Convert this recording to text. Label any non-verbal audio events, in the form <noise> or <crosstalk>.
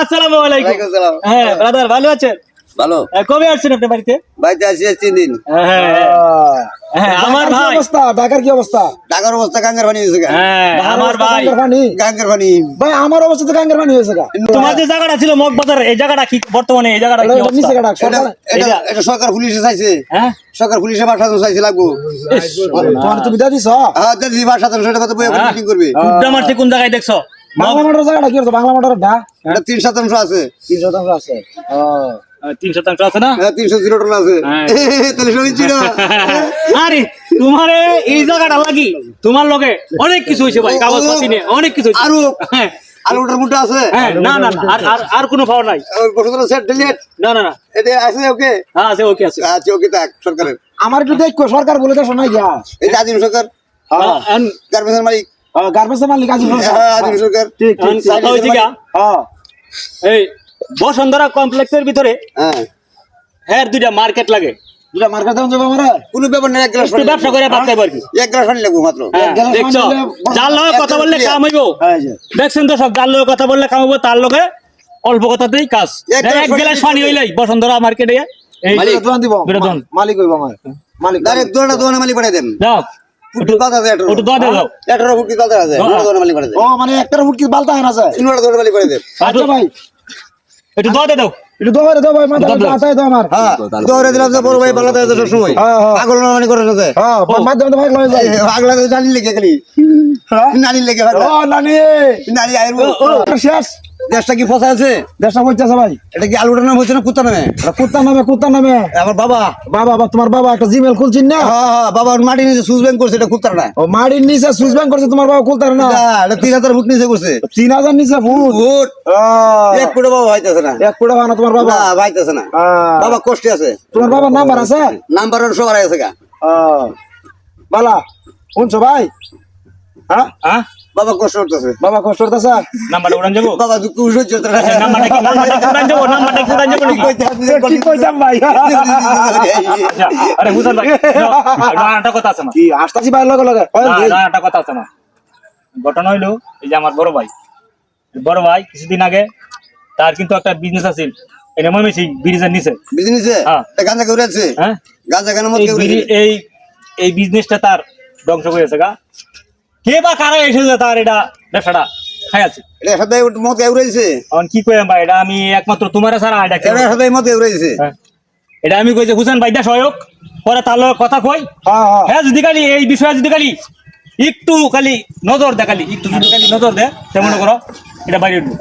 আসসালামু আলাইকুম। ওয়ালাইকুম আসসালাম। হ্যাঁ ব্রাদার ভালো আছেন? ভালো। কবে আসছেন আপনি বাড়িতে? বাড়িতে আসি তিন দিন। হ্যাঁ, হ্যাঁ, আমার ভাই। অবস্থা? ঢাকার কি অবস্থা? টাকার অবস্থা গাঙ্গার পানি হয়েছে হ্যাঁ আমার ভাই। গাঙ্গার পানি ভাই আমার অবস্থা তো গাঙ্গের পানি হয়েছে তোমার যে জায়গাটা ছিল মগবাজার এই জায়গাটা কি বর্তমানে এই জায়গাটা কি অবস্থা? এটা সরকার এটা পুলিশে চাইছে। হ্যাঁ? সরকার পুলিশে পাঠানো চাইছে লাগবো। তোমার তুমি হ্যাঁ দিদি বাসা তো সেটা কথা বইয়া হ্যাঁ। মিটিং করবে। কুদ্দা মারছে কোন জায়গায় দেখছ? বাংলা মোটর জায়গাটা কি বাংলা মোটর ডা এটা তিন শতাংশ আছে। তিন শতাংশ আছে। ও। তিন শতাংশ আছে না? হ্যাঁ তিনশো জিরো টন আছে। হ্যাঁ। তাহলে সবই ছিল <laughs> আরে তোমার এই জায়গাটা লাগি তোমার লগে অনেক কিছু হয়েছে ভাই কাগজ পাতি নিয়ে অনেক কিছু আরও হ্যাঁ। ওটার মুঠা আছে? না না না, আর আর আর কোনো পাওয়ার নাই। বসুন্ধরা সেট ডিলিট না না না। এটা আছে ওকে? হ্যাঁ আছে ওকে আছে। আচ্ছা ওকে থাক সরকারের। আমার একটু দেখো সরকার বলে তো শোনাই গিয়া এই আজিম সরকার। হ্যাঁ, মালিক। গার্মেন্টস মালিক আজি হ্যাঁ আজিম সরকার। ঠিক ঠিক কথা হয়েছে গিয়া, হ্যাঁ। এই বসুন্ধরা কমপ্লেক্সের ভিতরে হ্যাঁ। হ্যাঁ দুইটা মার্কেট লাগে। দুটা মার্কেট দাম যাব আমরা কোনো ব্যাপার নেই এক গ্লাস পানি ব্যবসা করে ভাত খাইব আর কি। এক গ্লাস পানি লাগবো মাত্র। হ্যাঁ, দেখছ? যার লগে কথা বললে কাম হইব। দেখছেন তো সব যার লগে কথা বললে কাম হইব তার লগে অল্প কথাতেই কাজ। এক গ্লাস পানি হইলাই বসুন্ধরা মার্কেটে মালিক। দোকান দিব মালিক হইব আমার। মালিক ডাইরেক্ট দোকানে দোকানে মালিক পাঠিয়ে দেন। দাও। ফুটি পাতা আছে আঠারো। ওটু দোয়া দাও। আঠারো ফুটি পাতা আছে। হ্যাঁ। দোকানে মালিক পাঠিয়ে ও দেন মানে একটা ফুটকি বালতা হয় না ইনভার্টার মালিক পাঠিয়ে দেন। আচ্ছা ভাই। একটু দোয়া দাও। একটু দোয়া দাও ভাই মাথা দাও, দাও। আমার। হ্যাঁ দৌড়ে দিলাম যে বড় ভাই ভালো থাকে সব সময় হ্যাঁ, হ্যাঁ। পাগল না মানে করে না। হ্যাঁ মাধ্যমে ভাই লয় যায় পাগলা তো জানি লিখে খালি। নানি লিখে ভাই ও নানি। নানি আইরব শেষ। দেশটা কি ফসা আছে? দেশটা বলতেছে ভাই এটা কি আলুটার নাম হচ্ছে না কুত্তা নামে? কুত্তা নামে কুত্তা নামে। আমার বাবা। বাবা বা তোমার বাবা একটা জিমেল খুলছিন না? হ্যাঁ হ্যাঁ বাবা ওর মাটি নিচে সুইচ ব্যাংক করছে এটা কুত্তার না। ও মাড়ির নিচে সুইচ ব্যাংক করছে তোমার বাবা খুলতার না। এটা তিন হাজার ফুট নিচে করছে। তিন হাজার নিচে ফুট? ফুট। এক ফুটে বাবা ভাইতেছে না। এক কোটা বানা তোমার বাবা? না ভাইতেছে না। বাবা কষ্টে আছে। তোমার বাবার নাম্বার আছে? নাম্বার ওর সবার আছে গা। বালা শুনছো ভাই? হ্যাঁ? হ্যাঁ? বাবা কষ্ট করতেছে। বাবা কষ্ট করতেছে? নাম্বারটা উড়ান যাব? বাবা দুঃখ সহ্য করতে নাম্বারটা কি? নাম্বারটা উড়ান যাব? নাম্বারটা কি উড়ান যাব নাকি? কইতাম ভাই? আচ্ছা, আরে হুসান ভাই যাও, কথা আছে না? কি আসতাছি ভাই লগে লগে? ওই, এই, কথা আছে না। ঘটনা হইল এই যে আমার বড় ভাই। বড় ভাই কিছুদিন আগে তার কিন্তু একটা বিজনেস আছে। এটা মনে হচ্ছে ব্রিজের নিচে। বিজনেসে হ্যাঁ। গাঁজা করে আছে? হ্যাঁ। গাঁজা কেন মত এই এই এই বিজনেসটা তার ধ্বংস করেছে গা। কে বা কারা এসেছে তার এটা ব্যবসাটা? খাই আছে। এটা সাথে মত কেউ রয়েছে কি কইম ভাই এটা আমি একমাত্র তোমার ছাড়া এটা কেউ- এটা সাথে মত কেউ হ্যাঁ। এটা আমি কইছে হুসেন সহায়ক। পরে তার লগে কথা কই। হ্যাঁ হ্যাঁ। যদি খালি এই বিষয়ে যদি খালি একটু খালি নজর দে খালি একটু যদি খালি নজর দে তেমন মনে করো। এটা বাইরে উঠবো।